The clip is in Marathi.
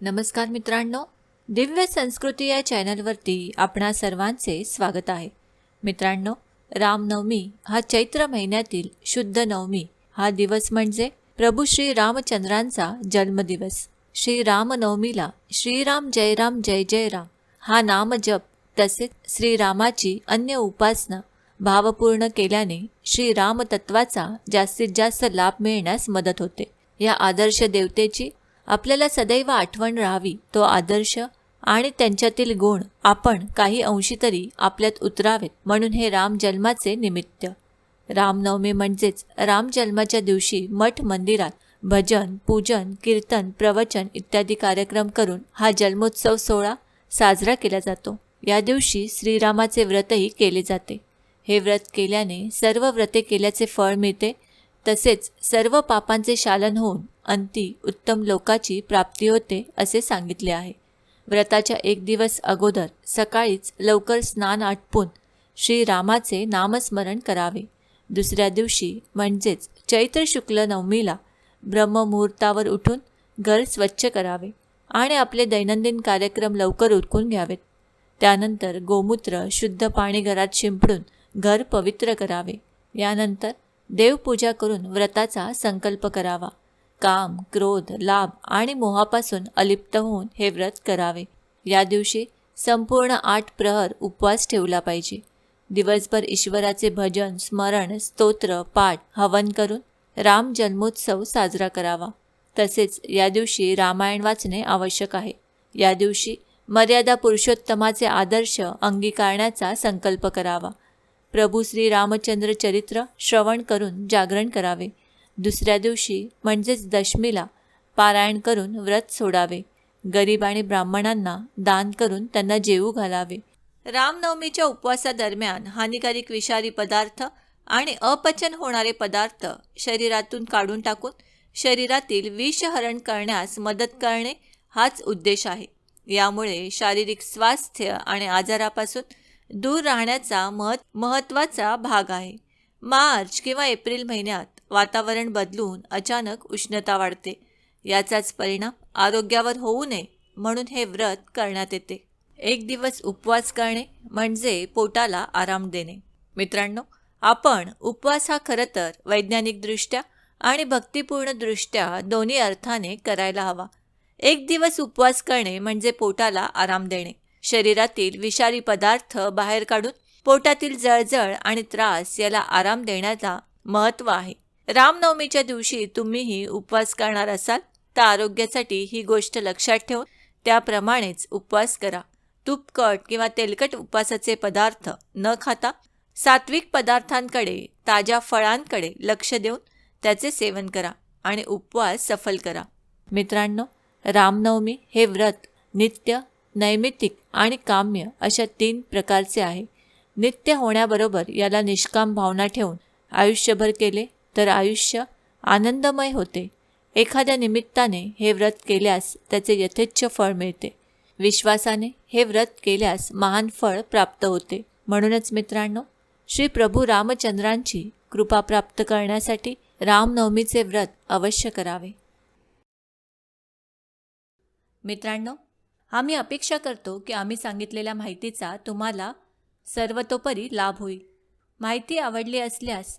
नमस्कार मित्रांनो दिव्य संस्कृती या चॅनलवरती आपणा सर्वांचे स्वागत आहे. मित्रांनो रामनवमी हा चैत्र महिन्यातील शुद्ध नवमी. हा दिवस म्हणजे प्रभू श्री रामचंद्रांचा जन्मदिवस. श्री रामनवमीला श्रीराम जय राम जय जय राम. हा नामजप तसेच श्रीरामाची अन्य उपासना भावपूर्ण केल्याने श्रीरामतत्वाचा जास्तीत जास्त लाभ मिळण्यास मदत होते. या आदर्श देवतेची आपल्याला सदैव आठवण राहावी तो आदर्श आणि त्यांच्यातील गुण आपण काही अंशी तरी आपल्यात उतरावेत म्हणून हे राम जन्माचे निमित्त. रामनवमी म्हणजेच राम जन्माच्या दिवशी मठ मंदिरात भजन पूजन कीर्तन प्रवचन इत्यादी कार्यक्रम करून हा जन्मोत्सव सोहळा साजरा केला जातो. या दिवशी श्रीरामाचे व्रतही केले जाते. हे व्रत केल्याने सर्व व्रते केल्याचे फळ मिळते तसेच सर्व पापांचे शालन होऊन अंती उत्तम लोकाची प्राप्ती होते असे सांगितले आहे. व्रताच्या एक दिवस अगोदर सकाळीच लवकर स्नान आटपून श्रीरामाचे नामस्मरण करावे. दुसऱ्या दिवशी म्हणजेच चैत्र शुक्ल नवमीला ब्रह्ममुहूर्तावर उठून घर स्वच्छ करावे आणि आपले दैनंदिन कार्यक्रम लवकर उरकून घ्यावेत. त्यानंतर गोमूत्र शुद्ध पाणी घरात शिंपडून घर पवित्र करावे. यानंतर देवपूजा करून व्रताचा संकल्प करावा. काम क्रोध लाभ आणि मोहापासून अलिप्त होऊन हे व्रत करावे. या दिवशी संपूर्ण आठ प्रहर उपवास ठेवला पाहिजे. दिवसभर ईश्वराचे भजन स्मरण स्तोत्र पाठ हवन करून राम जन्मोत्सव साजरा करावा. तसेच या दिवशी रामायण वाचणे आवश्यक आहे. या दिवशी मर्यादा पुरुषोत्तमाचे आदर्श अंगीकारण्याचा संकल्प करावा. प्रभू श्री रामचंद्र चरित्र श्रवण करून जागरण करावे. दुसऱ्या दिवशी म्हणजेच दशमीला पारायण करून व्रत सोडावे. गरीब आणि ब्राह्मणांना दान करून त्यांना जेवू घालावे. रामनवमीच्या उपवासादरम्यान हानिकारक विषारी पदार्थ आणि अपचन होणारे पदार्थ शरीरातून काढून टाकून शरीरातील विषहरण करण्यास मदत करणे हाच उद्देश आहे. यामुळे शारीरिक स्वास्थ्य आणि आजारापासून दूर राहण्याचा महत् महत्त्वाचा भाग आहे. मार्च किंवा एप्रिल महिन्यात वातावरण बदलून अचानक उष्णता वाढते. याचाच परिणाम आरोग्यावर होऊ नये म्हणून हे व्रत करण्यात येते. एक दिवस उपवास करणे म्हणजे पोटाला आराम देणे. मित्रांनो आपण उपवास हा खरं तर वैज्ञानिकदृष्ट्या आणि भक्तिपूर्णदृष्ट्या दोन्ही अर्थाने करायला हवा. एक दिवस उपवास करणे म्हणजे पोटाला आराम देणे. शरीरातील विषारी पदार्थ बाहेर काढून पोटातील जळजळ आणि त्रास याला आराम देण्याचा महत्त्व आहे. रामनवमीच्या दिवशी तुम्हीही उपवास करणार असाल तर आरोग्यासाठी ही गोष्ट लक्षात ठेवून त्याप्रमाणेच उपवास करा. तुपकट किंवा तेलकट उपवासाचे पदार्थ न खाता सात्विक पदार्थांकडे ताज्या फळांकडे लक्ष देऊन त्याचे सेवन करा आणि उपवास सफल करा. मित्रांनो रामनवमी हे व्रत नित्य नैमित्तिक आणि काम्य अशा तीन प्रकारचे आहे. नित्य होण्याबरोबर याला निष्काम भावना ठेवून आयुष्यभर केले तर आयुष्य आनंदमय होते. एखाद्या निमित्ताने हे व्रत केल्यास त्याचे यथेच्छ फळ मिळते. विश्वासाने हे व्रत केल्यास महान फळ प्राप्त होते. म्हणूनच मित्रांनो श्री प्रभू रामचंद्रांची कृपा प्राप्त करण्यासाठी रामनवमीचे व्रत अवश्य करावे. मित्रांनो आम्ही अपेक्षा करतो की आम्ही सांगितलेल्या माहितीचा तुम्हाला सर्वतोपरी लाभ होईल. माहिती आवडली असल्यास